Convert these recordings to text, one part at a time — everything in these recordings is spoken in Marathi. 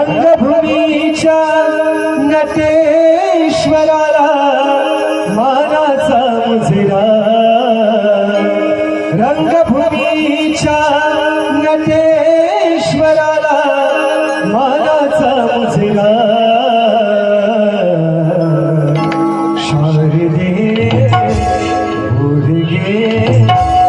रंगभूमीच्या नटेश्वराला मानाचा मुजरा रंगभूमीच्या नटे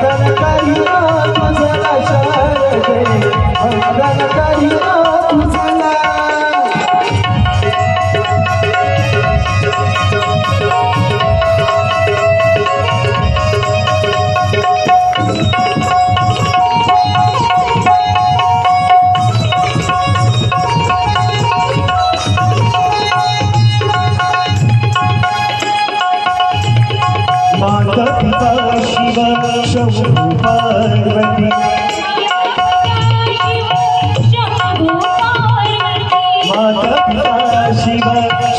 साधन करिए पार्वती माता पिता शिव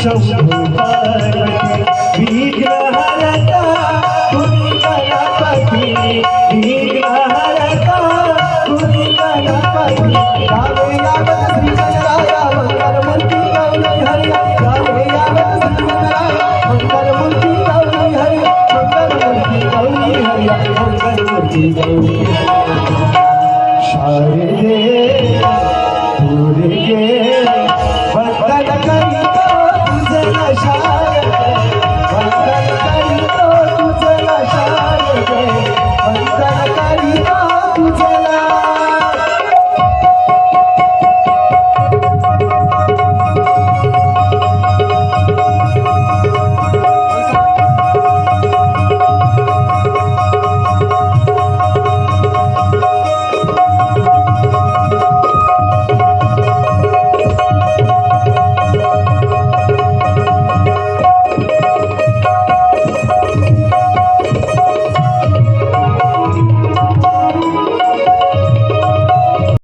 शंभू पार्वती विग्रहरता विग्रहरता